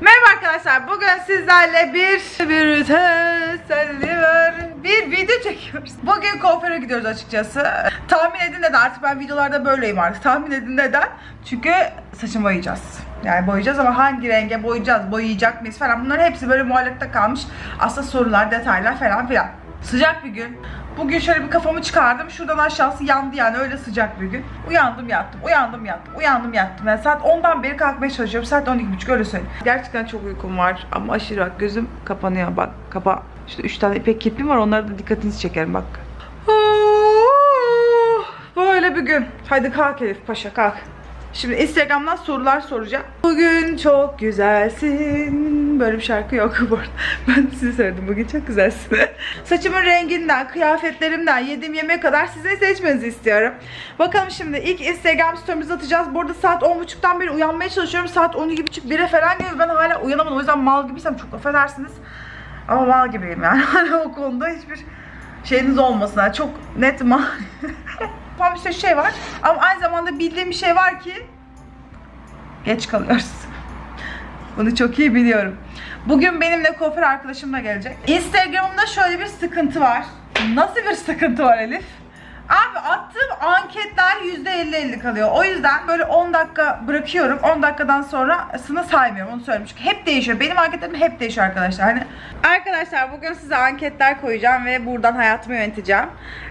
Merhaba arkadaşlar. Bugün sizlerle bir bir. Bir video çekiyoruz. Bugün kuaföre gidiyoruz açıkçası. Tahmin edin neden? Artık ben videolarda böyleyim artık. Tahmin edin neden? Çünkü saçımı boyayacağız. Yani boyayacağız ama hangi renge boyayacağız, boyayacak mıyız falan. Bunların hepsi böyle muallakta kalmış. Aslında sorular, detaylar falan filan. Sıcak bir gün. Bugün şöyle bir kafamı çıkardım. Şuradan aşağısı yandı yani öyle sıcak bir gün. Uyandım yattım, uyandım yattım, uyandım yattım. Yani saat 10'dan beri kalkmaya çalışıyorum. Saat 12.30 öyle söyleyeyim. Gerçekten çok uykum var ama aşırı bak gözüm kapanıyor bak. Kapa. İşte 3 tane ipek kirpim var onlara da dikkatinizi çekerim bak. Böyle bir gün. Hadi kalk Elif Paşa kalk. Şimdi Instagram'dan sorular soracağım. Bugün çok güzelsin. Böyle bir şarkı yok bu arada. Ben size söyledim. Bugün çok güzelsin. Saçımın renginden, kıyafetlerimden, yediğim yemeğe kadar sizin seçmenizi istiyorum. Bakalım şimdi ilk Instagram story'mizi atacağız. Bu arada saat 10.30'dan beri uyanmaya çalışıyorum. Saat 12.30 1'e falan geliyor. Ben hala uyanamadım. O yüzden mal gibiysem çok affedersiniz. Ama mal gibiyim yani. O konuda hiçbir şeyiniz olmasın. Yani çok net mal. Tamam işte şey var. Ama aynı zamanda bildiğim bir şey var ki geç kalıyoruz. Bunu çok iyi biliyorum. Bugün benimle kuaför arkadaşım da gelecek. Instagram'da şöyle bir sıkıntı var. Nasıl bir sıkıntı var Elif? Anketler %50-50 kalıyor. O yüzden böyle 10 dakika bırakıyorum. 10 dakikadan sonrasını saymıyorum. Onu söyleyeyim. Çünkü hep değişiyor. Benim anketlerim hep değişiyor arkadaşlar. Hani Arkadaşlar bugün size anketler koyacağım ve buradan hayatımı yöneteceğim.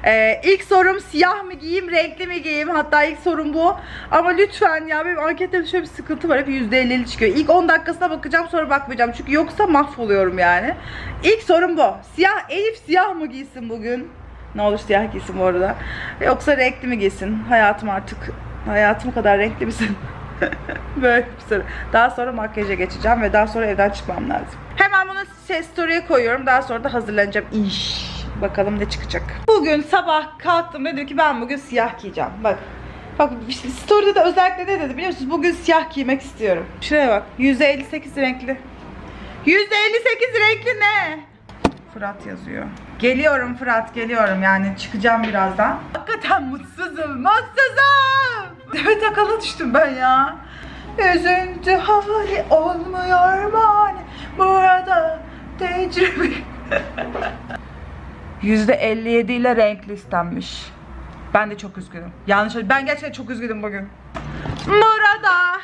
Ee, ilk sorum siyah mı giyeyim, renkli mi giyeyim? Hatta ilk sorum bu. Ama lütfen ya benim anketlerimde şöyle bir sıkıntı var. Hep %50'li çıkıyor. İlk 10 dakikasına bakacağım sonra bakmayacağım. Çünkü yoksa mahvoluyorum yani. İlk sorum bu. Siyah, Elif siyah mı giysin bugün? Ne olur siyah giysin bu arada. Yoksa renkli mi giysin? Hayatım artık hayatım kadar renkli misin? Böyle bir soru. Daha sonra makyaja geçeceğim ve daha sonra evden çıkmam lazım. Hemen bunu ses story'e koyuyorum. Daha sonra da hazırlanacağım. İş. Bakalım ne çıkacak. Bugün sabah kalktım dedim ki ben bugün siyah giyeceğim. Bak. Bak story'de de özellikle ne dedi biliyor musunuz? Bugün siyah giymek istiyorum. Şuraya bak. %58 renkli. %58 renkli ne? Fırat yazıyor. Geliyorum Fırat geliyorum yani çıkacağım birazdan. Hakikaten mutsuzum mutsuzum. Evet akala düştüm ben ya. Üzüntü hali olmuyor mani burada tecrübe. %57 ile renkli istenmiş. Ben de çok üzgünüm. Yanlış ben gerçekten çok üzgünüm bugün. Burada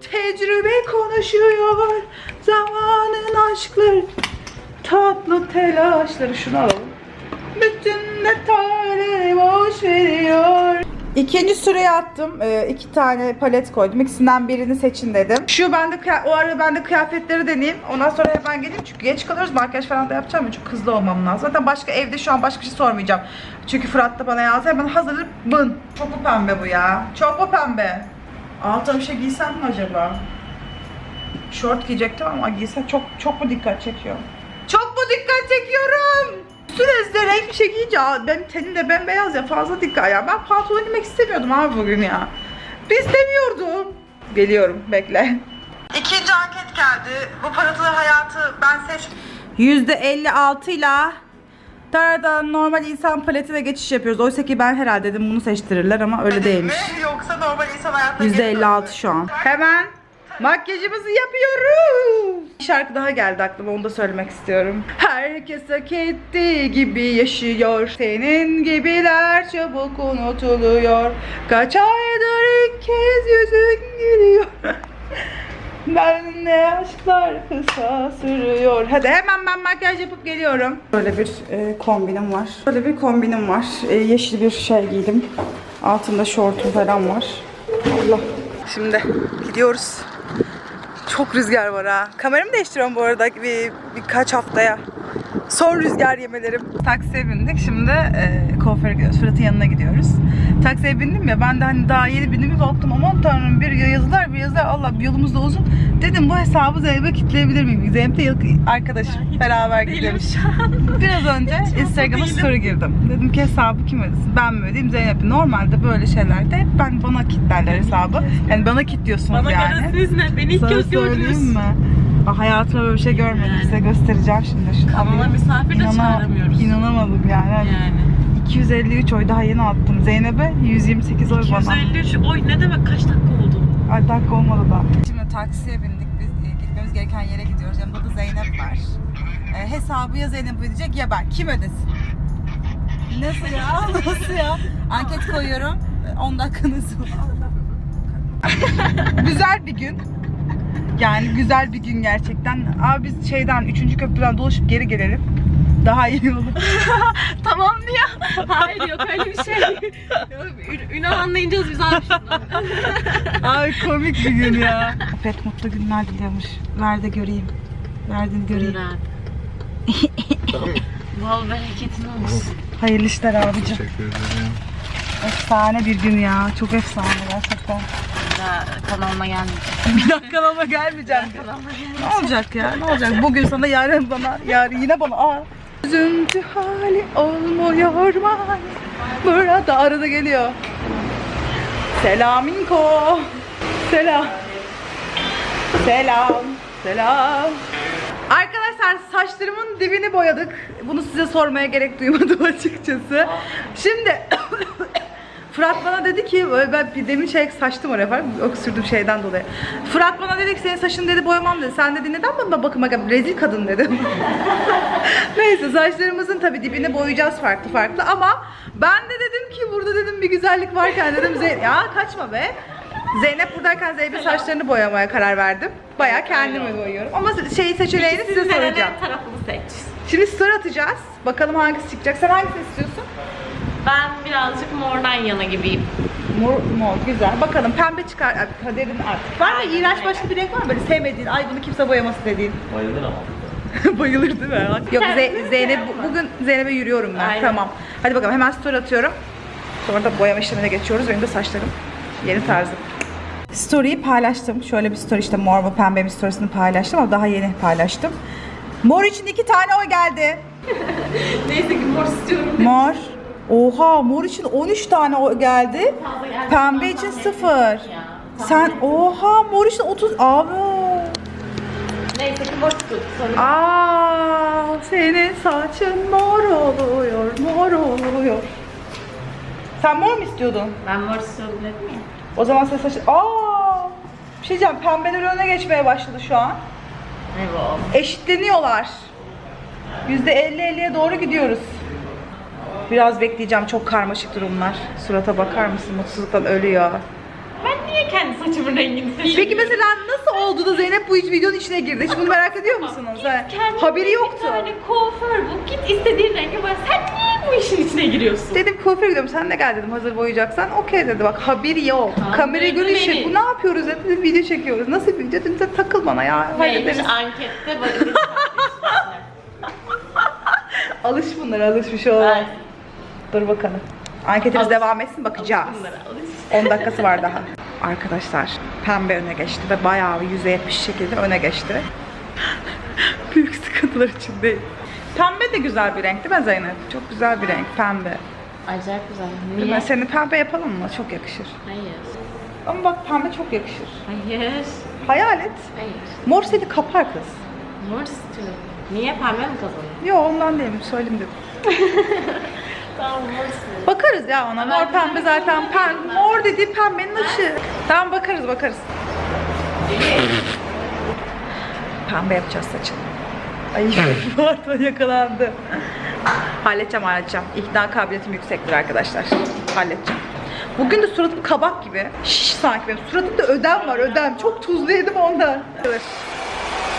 tecrübe konuşuyor zamanın aşkları tatlı telaşları şunu alalım. Bütün detayları boş veriyor. İkinci sıraya attım. Ee, iki tane palet koydum. İkisinden birini seçin dedim. Şu bende kıya- o arada ben de kıyafetleri deneyeyim. Ondan sonra hemen geleyim çünkü geç kalıyoruz. Makyaj falan da yapacağım ya çok hızlı olmam lazım. Zaten başka evde şu an başka şey sormayacağım. Çünkü Fırat da bana yazdı. Hemen hazırlayıp bın. Çok mu pembe bu ya? Çok mu pembe? Altına bir şey giysem mi acaba? Şort giyecektim ama giysem çok çok mu dikkat çekiyor? Dikkat çekiyorum? Üstüne de renk bir şey giyince benim tenim de bembeyaz ya fazla dikkat ya. Ben pantolon giymek istemiyordum abi bugün ya. Bir istemiyordum. Geliyorum bekle. İkinci anket geldi. Bu parıltılı hayatı ben seç... %56 ile Darada normal insan paletine geçiş yapıyoruz. Oysa ki ben herhalde dedim bunu seçtirirler ama öyle değilmiş. Yoksa normal insan hayatına %56 şu an. Hemen makyajımızı yapıyoruz. Bir şarkı daha geldi aklıma onu da söylemek istiyorum. Herkes hak ettiği gibi yaşıyor. Senin gibiler çabuk unutuluyor. Kaç aydır ilk kez yüzün gülüyor. Ben ne aşklar kısa sürüyor. Hadi hemen ben makyaj yapıp geliyorum. Böyle bir e, kombinim var. Böyle bir kombinim var. E, yeşil bir şey giydim. Altında şortum falan var. Allah. Şimdi gidiyoruz. Çok rüzgar var ha. Kameramı değiştiriyorum bu arada bir, birkaç haftaya. Son rüzgar yemelerim. Taksiye bindik. Şimdi e, kuaföre gidiyoruz. Fırat'ın yanına gidiyoruz. Taksiye bindim ya ben de hani daha yeni bindim bir baktım aman tanrım bir yazılar bir yazılar Allah yolumuz da uzun. Dedim bu hesabı Zeynep'e kitleyebilir miyim? Zeynep de arkadaşım. Beraber gidiyoruz. Biraz önce Instagram'a story girdim. Dedim ki hesabı kim ödesin? Ben mi ödeyeyim Zeynep mi? Normalde böyle şeylerde hep ben bana kitlerler hesabı. Yani bana kitliyorsunuz Bana yani. garantiniz ne? Beni ilk Sana göz gördünüz. mi? Aa, hayatımda böyle bir şey görmedim. Yani. Size göstereceğim şimdi. Şunu Kanala alayım. misafir de çağıramıyoruz. İnanamadım yani. Hani Yani. 253 oy daha yeni attım. Zeynep'e 128 oy bana. 253 oy ne demek kaç dakika oldu? Ay dakika olmadı da. Şimdi taksiye bindik. Biz e, gitmemiz gereken yere gidiyoruz. Yanımda da Zeynep var. Ee, hesabı ya Zeynep ödeyecek ya ben. Kim ödesin? Nasıl ya? Nasıl ya? Anket koyuyorum. 10 dakikanız var. güzel bir gün. Yani güzel bir gün gerçekten. Abi biz şeyden 3. köprüden dolaşıp geri gelelim. Daha iyi olur. Tamam diyor. Hayır yok öyle bir şey. Ün- Ünal anlayacağız biz abi şundan. Ay komik bir gün ya. Pek mutlu günler diliyormuş. Ver de göreyim. Verdin göreyim. Bol bereketin olsun. Hayırlı işler abicim. Teşekkür ederim. Efsane bir gün ya. Çok efsane gerçekten. Daha kanalıma gelmeyecek. Bir dakika ama gelmeyeceğim. Kanalıma Ne olacak ya? Ne olacak? Bugün sana, yarın bana, yarın yine bana. Aa. Üzüntü hali olmuyor mani. Burada arada geliyor. Selaminko. Selam. Selam. Selam. Arkadaşlar saçlarımın dibini boyadık. Bunu size sormaya gerek duymadım açıkçası. Şimdi Fırat bana dedi ki ben bir demin şey saçtım oraya falan öksürdüm şeyden dolayı. Fırat bana dedi ki senin saçını dedi boyamam dedi. Sen dedi neden bana bakıma rezil kadın dedim. Neyse saçlarımızın tabii dibini boyayacağız farklı farklı ama ben de dedim ki burada dedim bir güzellik varken dedim Zeynep ya kaçma be. Zeynep buradayken Zeynep'in saçlarını boyamaya karar verdim. Bayağı kendimi boyuyorum. Ama şey seçeneğini size soracağım. tarafını seç. Şimdi story atacağız. Bakalım hangisi çıkacak. Sen hangisini istiyorsun? Ben birazcık mordan yana gibiyim. Mor, mor güzel. Bakalım pembe çıkar. Ay, Kaderin artık. Var mı? Aynen, İğrenç başka bir renk var mı? Böyle sevmediğin, ay bunu kimse boyamasın dediğin. Bayılır ama. Bayılır değil mi? Yok Ze- Zeynep, bu- bugün Zeynep'e yürüyorum ben. Aynen. Tamam. Hadi bakalım hemen story atıyorum. Sonra da boyama işlemine geçiyoruz. Benim de saçlarım. Yeni tarzım. Story'yi paylaştım. Şöyle bir story işte mor ve pembe bir storiesini paylaştım ama daha yeni paylaştım. Mor için iki tane o geldi. Neyse ki mor istiyorum. Mor. Oha mor için 13 tane o geldi. Pembe için tahmin sıfır. ettim ya. Sen oha mor için 30 abi. Neyse ki mor tut. Aa senin saçın mor oluyor, mor oluyor. Sen mor mu istiyordun? ben mor istiyorum dedim ya. O zaman sen saçın... Aa! Bir şey diyeceğim, pembeler öne geçmeye başladı şu an. Bu? Eşitleniyorlar. %50-50'ye doğru gidiyoruz. Biraz bekleyeceğim, çok karmaşık durumlar. Surata bakar mısın? Mutsuzluktan ölüyor. Ben niye kendi saçımın rengini seçiyorum? Peki mesela nasıl oldu da Zeynep bu hiç videonun içine girdi? Hiç bunu merak ediyor musunuz? Ha, Haberi yoktu. Bir tane kuaför bul. Git istediğin rengi boya. Sen niye bu işin içine giriyorsun? Dedim kuaföre gidiyorum sen de gel dedim hazır boyayacaksan okey dedi bak haberi yok. Kandırdın Kamera görüşü beni. bu ne yapıyoruz dedi video çekiyoruz. Nasıl bir video dedim "Sen takıl bana ya. Neymiş hallederiz." ankette bakın. Alış bunlara alış bir şey olmaz. Ben Dur bakalım. Anketimiz Alış. devam etsin bakacağız. alış. 10 dakikası var daha. Arkadaşlar pembe öne geçti ve bayağı bir %70 şekilde öne geçti. Büyük sıkıntılar içindeyim. Pembe de güzel bir renk değil mi Zeynep? Çok güzel bir renk pembe. Acayip güzel. Değil Niye? mi? Seni pembe yapalım mı? Çok yakışır. Hayır. Ama bak pembe çok yakışır. Hayır. Hayal et. Hayır. Mor seni kapar kız. Mor istiyorum. Niye pembe mi kazanıyor? Yo ondan değilim söyleyeyim dedim. Bakarız ya ona. Mor pembe zaten pembe. Mor dediği pembenin ışığı. Tamam bakarız bakarız. Pembe yapacağız saçını. Ay pardon yakalandı. halledeceğim halledeceğim. İkna kabiliyetim yüksektir arkadaşlar. Halledeceğim. Bugün de suratım kabak gibi. Şiş sanki benim. Suratımda ödem var ödem. Çok tuzlu yedim ondan.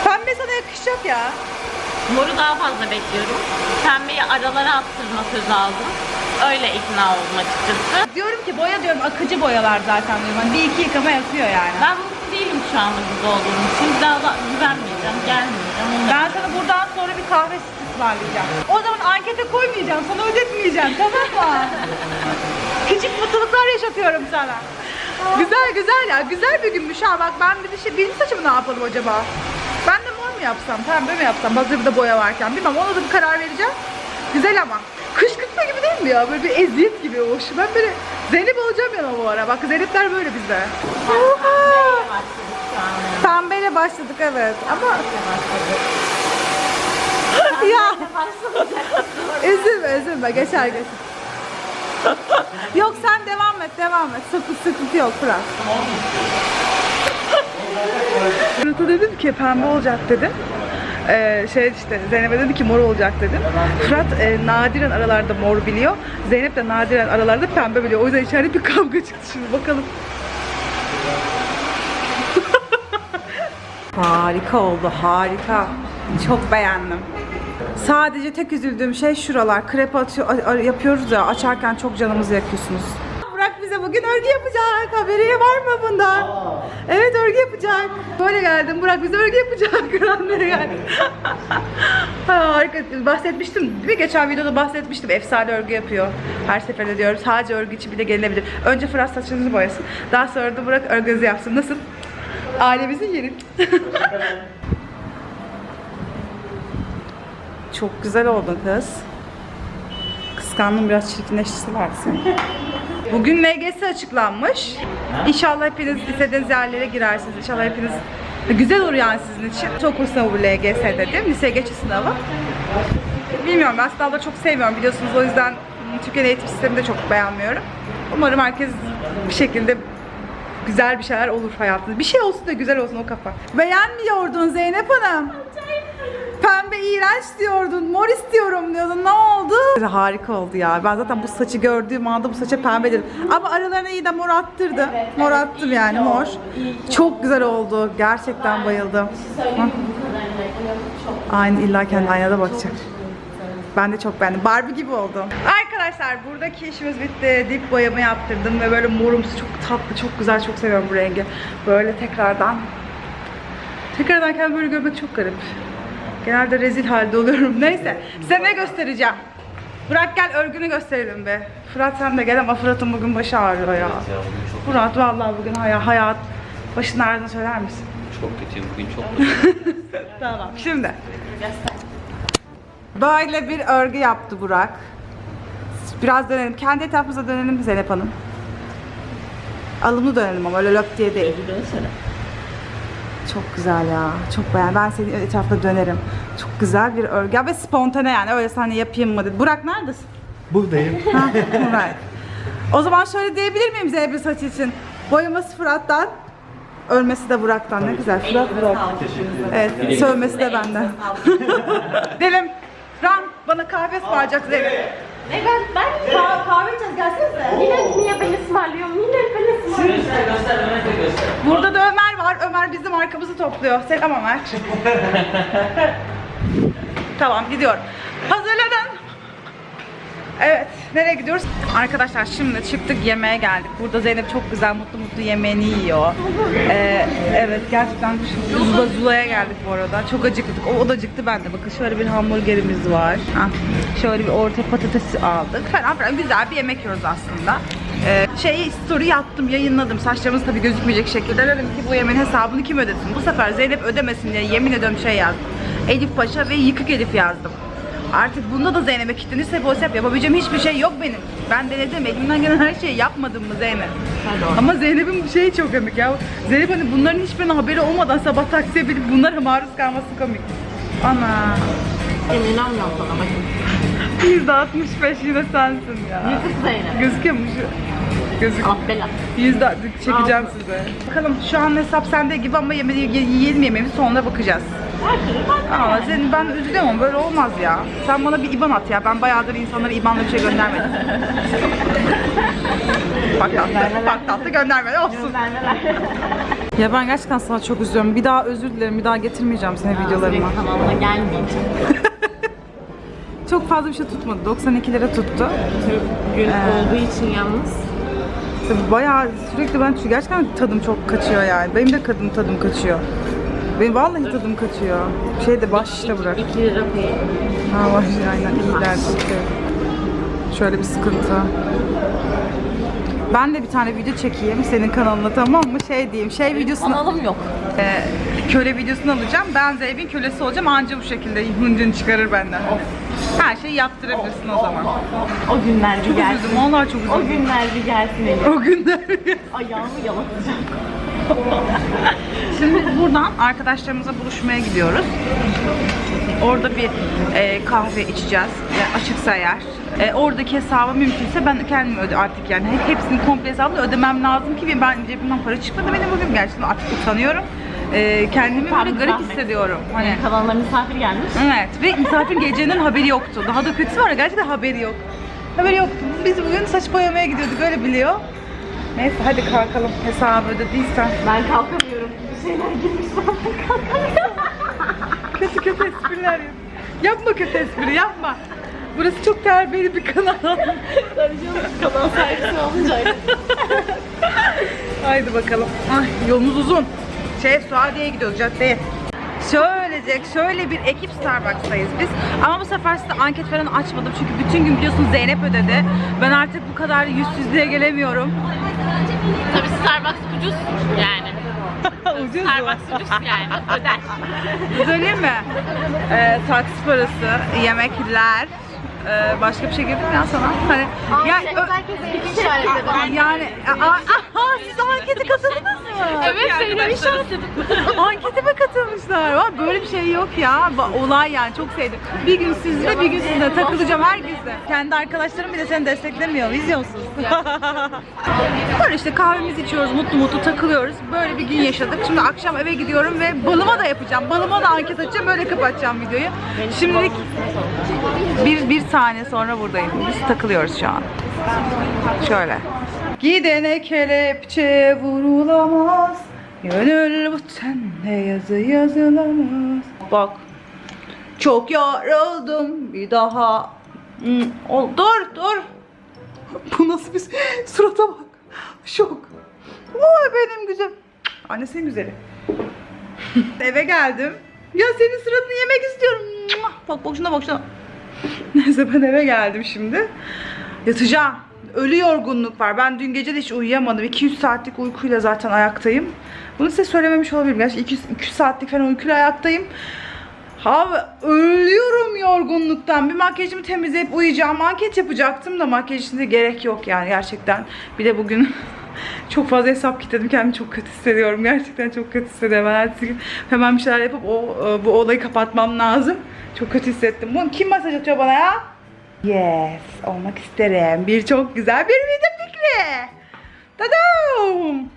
Pembe sana yakışacak ya. Moru daha fazla bekliyorum. Pembeyi aralara attırması lazım. Öyle ikna oldum açıkçası. Diyorum ki boya diyorum akıcı boyalar zaten diyorum. Hani bir iki yıkama yapıyor yani. Ben mutlu değilim şu anda burada olduğum için. Daha da güvenmeyeceğim, gelmeyeceğim. Da Ben sana buradan sonra bir kahve ısmarlayacağım. O zaman ankete koymayacağım, sana ödetmeyeceğim tamam mı? Küçük mutluluklar yaşatıyorum sana. Güzel güzel ya, güzel bir günmüş ha. Bak ben bir şey, benim saçımı ne yapalım acaba? Ben de mu yapsam, pembe mi yapsam? Hazır bir de boya varken. Bilmem ona da bir karar vereceğim. Güzel ama. Kışkırtma gibi değil mi ya? Böyle bir eziyet gibi hoş. Ben böyle Zeynep olacağım ya bu ara. Bak Zeynepler böyle bizde. Oha! Pembeyle başladık evet ama ya üzülme üzülme geçer geçer. yok sen devam et devam et sıkıntı sıkıntı yok Fırat. Fırat'a dedim ki pembe olacak dedim. Ee, şey işte Zeynep'e dedi ki mor olacak dedim. Fırat e, nadiren aralarda mor biliyor. Zeynep de nadiren aralarda pembe biliyor. O yüzden içeride bir kavga çıktı şimdi bakalım. harika oldu harika. Çok beğendim. Sadece tek üzüldüğüm şey şuralar. Krep atıyor, yapıyoruz ya açarken çok canımızı yakıyorsunuz. Bugün örgü yapacak. Haberi var mı bundan? Evet örgü yapacak. Böyle geldim. Burak bize örgü yapacak. Annemle geldim. Ha, Harika. Bahsetmiştim değil mi? Geçen videoda bahsetmiştim. Efsane örgü yapıyor. Her seferinde diyorum. Sadece örgü için bile gelinebilir. Önce Fırat saçını boyasın. Daha sonra da Burak örgüsü yapsın. Nasıl? Ailemizin yeri. Çok güzel oldun kız. Kıskandım biraz çirkinleştirsin var senin. Bugün LGS açıklanmış. İnşallah hepiniz istediğiniz yerlere girersiniz. İnşallah hepiniz güzel olur yani sizin için. Çok okul sınavı bu LGS dedim. Lise geçiş sınavı. Bilmiyorum ben sınavları çok sevmiyorum biliyorsunuz. O yüzden Türkiye eğitim sistemini de çok beğenmiyorum. Umarım herkes bir şekilde güzel bir şeyler olur hayatında. Bir şey olsun da güzel olsun o kafa. Beğenmiyordun Zeynep Hanım. Pembe iğrenç diyordun, mor istiyorum diyordun. Ne oldu? Harika oldu ya. Ben zaten bu saçı gördüğüm anda bu saça pembe dedim. Ama aralarına iyi de mor attırdı. Mor attım yani mor. Çok güzel oldu. Gerçekten bayıldım. Hah. Aynı illa kendi aynada bakacak. Ben de çok beğendim. Barbie gibi oldu. Arkadaşlar buradaki işimiz bitti. Dip boyama yaptırdım ve böyle morumsu çok tatlı, çok güzel, çok seviyorum bu rengi. Böyle tekrardan Tekrardan kendimi böyle görmek çok garip. Genelde rezil halde oluyorum. Neyse. Size ne göstereceğim? Fırat gel örgünü gösterelim be. Fırat sen de gel ama Fırat'ın bugün başı ağrıyor ya. Fırat vallahi bugün hayat, hayat başın ağrıdığını söyler misin? Çok kötüyüm bugün çok kötü. Tamam. Şimdi. Böyle bir örgü yaptı Burak. Biraz dönelim. Kendi etrafımıza dönelim Zeynep Hanım. Alımlı dönelim ama öyle löp diye değil. Çok güzel ya. Çok beğendim. Ben senin etrafında dönerim. Çok güzel bir örgü. Ya Ve spontane yani. Öyle hani yapayım mı dedi. Burak neredesin? Buradayım. Ha, Burak. O zaman şöyle diyebilir miyim Zeynep'in saçı için? Boyaması Fırat'tan, örmesi de Burak'tan. Ne güzel. Fırat Burak. Evet, sövmesi de benden. Delim. Ram bana kahve ısmarlayacak Zeynep. Ne ben ben Ka- kahve içeceğiz gelsenize. yine niye ben ısmarlıyorum? Yine ben ısmarlıyorum. Burada da Ömer var. Ömer bizim arkamızı topluyor. Selam Ömer. tamam gidiyorum. Hazırlanın. Evet, nereye gidiyoruz? Arkadaşlar şimdi çıktık yemeğe geldik. Burada Zeynep çok güzel mutlu mutlu yemeğini yiyor. Ee, evet gerçekten Zula Zula'ya geldik bu arada. Çok acıktık. O, o da acıktı ben de. Bakın şöyle bir hamburgerimiz var. Ha, şöyle bir orta patates aldık falan filan. Güzel bir yemek yiyoruz aslında. Ee, şey story yaptım, yayınladım. Saçlarımız tabii gözükmeyecek şekilde. Dedim ki bu yemeğin hesabını kim ödesin? Bu sefer Zeynep ödemesin diye yemin ediyorum şey yazdım. Elif Paşa ve Yıkık Elif yazdım. Artık bunda da Zeynep'e kilitlenirse bu hesap yapabileceğim hiçbir şey yok benim. Ben denedim. Elimden gelen her şeyi yapmadım mı Zeynep? Ama Zeynep'in şeyi çok komik ya. Zeynep hani bunların hiçbirinin haberi olmadan sabah taksiye binip bunlara maruz kalması komik. Ana. Ben inanmıyorum sana bakın. %65 yine sensin ya. Yıkık Zeynep. Gözüküyor mu şu? Gözük. Bela. Yüzde çekeceğim size. Bakalım şu an hesap sende gibi ama yeme, yiyelim yemeğimiz sonra bakacağız. Her türlü ben Ama senin ben üzülüyorum ama böyle olmaz ya. Sen bana bir IBAN at ya. Ben bayağıdır insanlara IBAN'la bir şey göndermedim. bak tatlı, bak tatlı göndermedi olsun. Ya ben gerçekten sana çok üzülüyorum. Bir daha özür dilerim. Bir daha getirmeyeceğim seni videolarıma. Kanalına gelmeyeceğim. Çok fazla bir şey tutmadı. 92 lira tuttu. Gün olduğu için yalnız. Bayağı sürekli ben çünkü gerçekten tadım çok kaçıyor yani. Benim de kadın tadım kaçıyor. Benim vallahi tadım kaçıyor. Şey de baş işte bırak. 2 lira koyayım. Ha var aynen iyiler. Şöyle bir sıkıntı. Ben de bir tane video çekeyim senin kanalına tamam mı? Şey diyeyim, şey videosunu, Kanalım yok. e, köle videosunu alacağım. Ben Zeynep'in kölesi olacağım. Anca bu şekilde hıncını çıkarır benden. Her şeyi yaptırabilirsin o zaman. O günler bir Çok gelsin. üzüldüm, vallahi çok O üzüldüm. günler bir gelsin Elif. O günler. Ayağımı yalatacağım. Şimdi buradan arkadaşlarımıza buluşmaya gidiyoruz. Orada bir e, kahve içeceğiz. Yani açıksa eğer. E, oradaki hesabı mümkünse ben kendim öde artık yani hep hepsini komple hesabını ödemem lazım ki ben cebimden para çıkmadı benim bugün gerçekten artık utanıyorum. E, kendimi Tam böyle garip hissediyorum. Hani Kanalına misafir gelmiş. Evet ve misafir gecenin haberi yoktu. Daha da kötüsü var ya gerçekten haberi yok. Haberi yoktu. Biz bugün saç boyamaya gidiyorduk öyle biliyor. Neyse hadi kalkalım hesabı ödediysen. Ben kalkamıyorum. Bir şeyler girmiş ben kalkamıyorum. Kötü kötü espriler yap. Yapma kötü espri yapma. Burası çok terbiyeli bir kanal. Sarıcığım kanal sahibi olunca. Haydi bakalım. Ay, yolumuz uzun. Şey Suadiye'ye gidiyoruz caddeye. Şöylecek, şöyle bir ekip Starbucks'tayız biz. Ama bu sefer size anket falan açmadım. Çünkü bütün gün biliyorsunuz Zeynep ödedi. Ben artık bu kadar yüzsüzlüğe gelemiyorum. Tabii Starbucks ucuz yani. Ucuz? Starbucks ucuz yani. Öder. Söyleyeyim mi? Ee, taksi parası, yemekler, ee, başka bir şey girdi mi ya sana? Hani, ya, ö- yani, aa, aha, siz ankete katıldınız mı? Evet Zeynep işaretledim. Ankete mi katılmışlar? Var böyle bir şey yok ya. Olay yani çok sevdim. Bir gün sizle bir gün sizinle takılacağım herkesle. Kendi arkadaşlarım bile seni desteklemiyor. Vizyonsuz. böyle işte kahvemizi içiyoruz, mutlu mutlu takılıyoruz. Böyle bir gün yaşadık. Şimdi akşam eve gidiyorum ve balıma da yapacağım. Balıma da anket açacağım. Böyle kapatacağım videoyu. Şimdilik bir, bir saniye sonra buradayım. Biz takılıyoruz şu an. Şöyle. Gidene kelepçe vurulamaz. Gönül bu tenle yazı yazılamaz. Bak. Çok yoruldum bir daha. Hmm, ol- dur dur. Bu nasıl bir surata bak. Şok. Vay benim güzel. Annesinin güzeli. Eve geldim. Ya senin suratını yemek istiyorum. Bak bak şuna bak şuna. Neyse ben eve geldim şimdi. Yatacağım. Ölü yorgunluk var. Ben dün gece de hiç uyuyamadım. 200 saatlik uykuyla zaten ayaktayım. Bunu size söylememiş olabilirim. Gerçi 200, 200 saatlik falan uykuyla ayaktayım. Abi ölüyorum yorgunluktan. Bir makyajımı temizleyip uyuyacağım. Anket yapacaktım da makyaj için gerek yok yani gerçekten. Bir de bugün çok fazla hesap kilitledim. Kendimi çok kötü hissediyorum. Gerçekten çok kötü hissediyorum. Ben gün hemen bir şeyler yapıp o e, bu olayı kapatmam lazım. Çok kötü hissettim. Bunu kim mesaj atıyor bana ya? Yes, olmak isterim. Bir çok güzel bir video fikri. Tadam!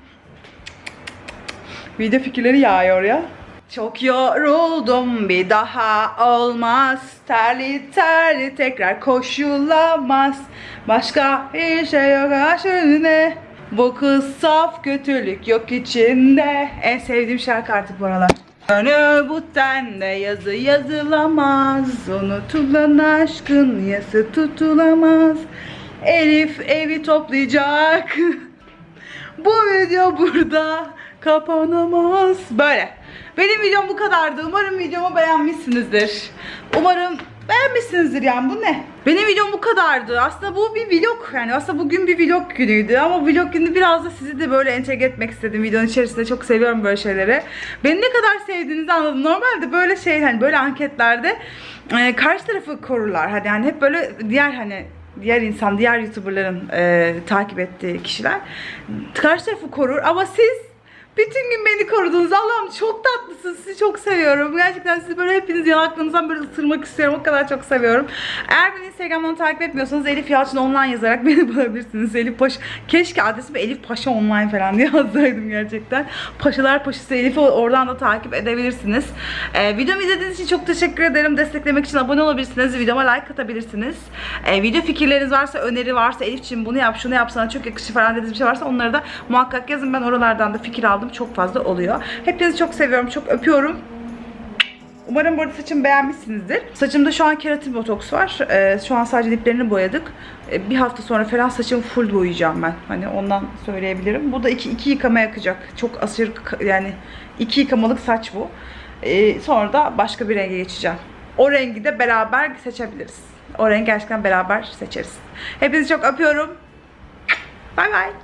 Video fikirleri yağıyor ya. Çok yoruldum bir daha olmaz Terli terli tekrar koşulamaz Başka bir şey yok aşırı Kız saf kötülük yok içinde En sevdiğim şarkı artık bu aralar Gönül bu tende yazı yazılamaz Unutulan aşkın yası tutulamaz Elif evi toplayacak Bu video burada kapanamaz. Böyle. Benim videom bu kadardı. Umarım videomu beğenmişsinizdir. Umarım beğenmişsinizdir yani bu ne? Benim videom bu kadardı. Aslında bu bir vlog yani aslında bugün bir vlog günüydü ama vlog günü biraz da sizi de böyle entegre etmek istedim videonun içerisinde. Çok seviyorum böyle şeyleri. Beni ne kadar sevdiğinizi anladım. Normalde böyle şey hani böyle anketlerde e, karşı tarafı korurlar. Hadi yani hep böyle diğer hani diğer insan, diğer YouTuber'ların e, takip ettiği kişiler karşı tarafı korur ama siz bütün gün beni korudunuz. Allah'ım çok tatlısınız. Sizi çok seviyorum. Gerçekten sizi böyle hepiniz yanaklarınızdan böyle ısırmak istiyorum. O kadar çok seviyorum. Eğer beni Instagram'dan takip etmiyorsanız Elif Yalçın Online yazarak beni bulabilirsiniz. Elif Paşa. Keşke adresimi Elif Paşa Online falan diye yazsaydım gerçekten. Paşalar Paşası Elif'i oradan da takip edebilirsiniz. Ee, videomu izlediğiniz için çok teşekkür ederim. Desteklemek için abone olabilirsiniz. Videoma like atabilirsiniz. Ee, video fikirleriniz varsa, öneri varsa Elif'ciğim bunu yap, şunu yap sana çok yakışır falan dediğiniz bir şey varsa onları da muhakkak yazın. Ben oralardan da fikir aldım. Çok fazla oluyor. Hepinizi çok seviyorum. Çok öpüyorum. Umarım bu arada saçımı beğenmişsinizdir. Saçımda şu an keratin botoks var. Ee, şu an sadece diplerini boyadık. Ee, bir hafta sonra falan saçımı full boyayacağım ben. Hani ondan söyleyebilirim. Bu da iki, iki yıkama yakacak. Çok aşırı yani iki yıkamalık saç bu. Ee, sonra da başka bir renge geçeceğim. O rengi de beraber seçebiliriz. O rengi gerçekten beraber seçeriz. Hepinizi çok öpüyorum. Bay bay.